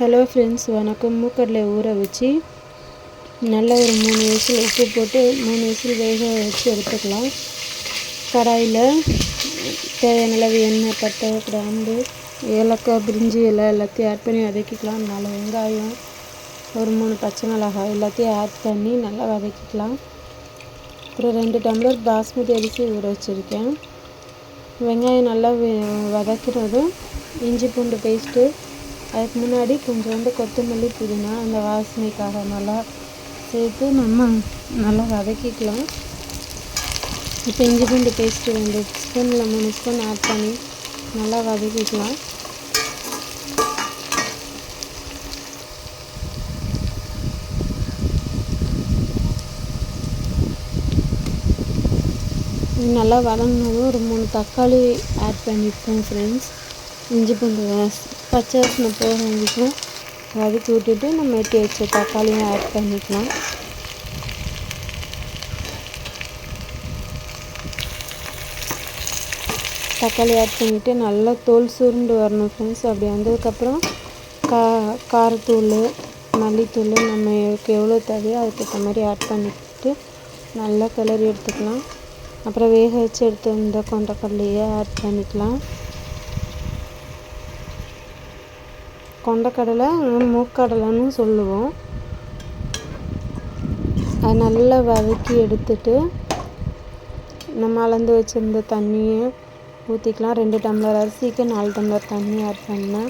Hello friends வணக்கம். மூக்கடலை ஊற வச்சு நல்லா ஒரு மூணு விசில் உப்பு போட்டு மூணு விசில் வேக வச்சு எடுத்துக்கலாம். கடாயில் தேவையான அளவு எண்ணெய் பட்டை கிராம்பு ஏலக்காய் பிரிஞ்சி இலை எல்லாத்தையும் ஆட் பண்ணி வதக்கிக்கலாம். நாலு வெங்காயம் ஒரு மூணு பச்சை மிளகாய் எல்லாத்தையும் ஆட் பண்ணி நல்லா வதக்கிக்கலாம். அப்புறம் ரெண்டு டம்ளர் பாஸ்மதி அரிசி ஊற வச்சுருக்கேன். வெங்காயம் நல்லா வதக்கிறதும் இஞ்சி பூண்டு பேஸ்ட்டு அதுக்கு முன்னாடி கொஞ்சோண்டு கொத்தமல்லி புதினா அந்த வாசனைக்காக நல்லா சேர்த்து நம்ம நல்லா வதக்கிக்கலாம். இப்போ இஞ்சி பூண்டு பேஸ்ட்டு ரெண்டு ஸ்பூனில் மூணு ஸ்பூன் ஆட் பண்ணி நல்லா வதக்கிக்கலாம். நல்லா வதங்கினதும் ஒரு மூணு தக்காளி ஆட் பண்ணியிருக்கோம் ஃப்ரெண்ட்ஸ் இஞ்சி பூண்டு பச்சை வாசனை போக வரைக்கும் வதக்கி விட்டுட்டு நம்ம எட்டி வச்ச தக்காளியும் ஆட் பண்ணிக்கலாம். தக்காளி ஆட் பண்ணிவிட்டு நல்லா தோல் சுருண்டு வரணும் ஃப்ரெண்ட்ஸ் அப்படி வந்ததுக்கப்புறம் கா காரத்தூள் மல்லித்தூள் நம்ம எவ்வளோ தேவையோ அதுக்கேற்ற மாதிரி ஆட் பண்ணிவிட்டு நல்லா கிளறி எடுத்துக்கலாம். அப்புறம் வேக வச்சு எடுத்து வந்த கொண்டக்கடலையை ஆட் பண்ணிக்கலாம். கொண்டக்கடலை மூக்கடலைன்னு சொல்லுவோம். அது நல்லா வதக்கி எடுத்துட்டு நம்ம அளந்து வச்சுருந்த தண்ணியை ஊற்றிக்கலாம் ரெண்டு டம்ளர் அரிசிக்கு நாலு டம்ளர் தண்ணி ஆட் பண்ணேன்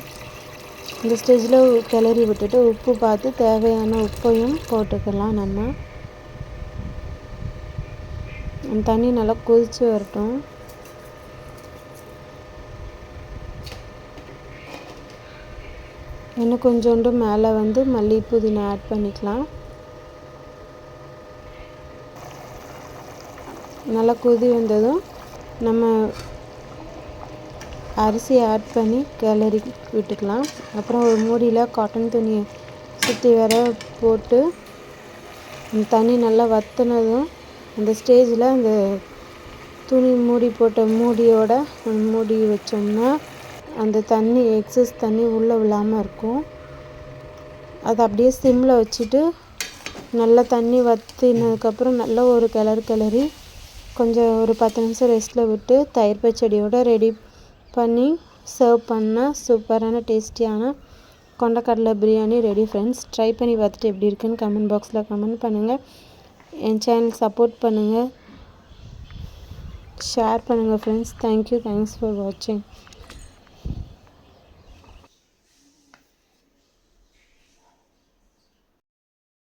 இந்த ஸ்டேஜில் கிளறி விட்டுட்டு உப்பு பார்த்து தேவையான உப்பையும் போட்டுக்கலாம் நம்ம. தண்ணி நல்லா கொதித்து வரட்டும். இன்னும் கொஞ்சோண்டு மேலே வந்து மல்லி புதினா ஆட் பண்ணிக்கலாம். நல்லா கொதி வந்ததும் நம்ம அரிசியை ஆட் பண்ணி கிளறி விட்டுக்கலாம். அப்புறம் ஒரு மூடியில் காட்டன் துணியை சுற்றி வர போட்டு தண்ணி நல்லா வற்றினதும் அந்த ஸ்டேஜில் அந்த துணி மூடி போட்ட மூடியோட மூடி வச்சோம்னா அந்த தண்ணி எக்ஸஸ் தண்ணி உள்ளே விழாமல் இருக்கும். அதை அப்படியே சிம்மில் வச்சுட்டு நல்லா தண்ணி வற்றினதுக்கப்புறம் நல்லா ஒரு கிளறு கிளறி கொஞ்சம் ஒரு பத்து நிமிஷம் ரெஸ்ட்டில் விட்டு தயிர் பச்சடியோடு ரெடி பண்ணி சர்வ் பண்ணால் சூப்பரான டேஸ்டியான கொண்டக்கடலை பிரியாணி ரெடி ஃப்ரெண்ட்ஸ் ட்ரை பண்ணி பார்த்துட்டு எப்படி இருக்குன்னு கமெண்ட் பாக்ஸில் கமெண்ட் பண்ணுங்கள் என் சேனல் சப்போர்ட் பண்ணுங்கள் ஷேர் பண்ணுங்கள் friends thank you thanks for வாட்சிங்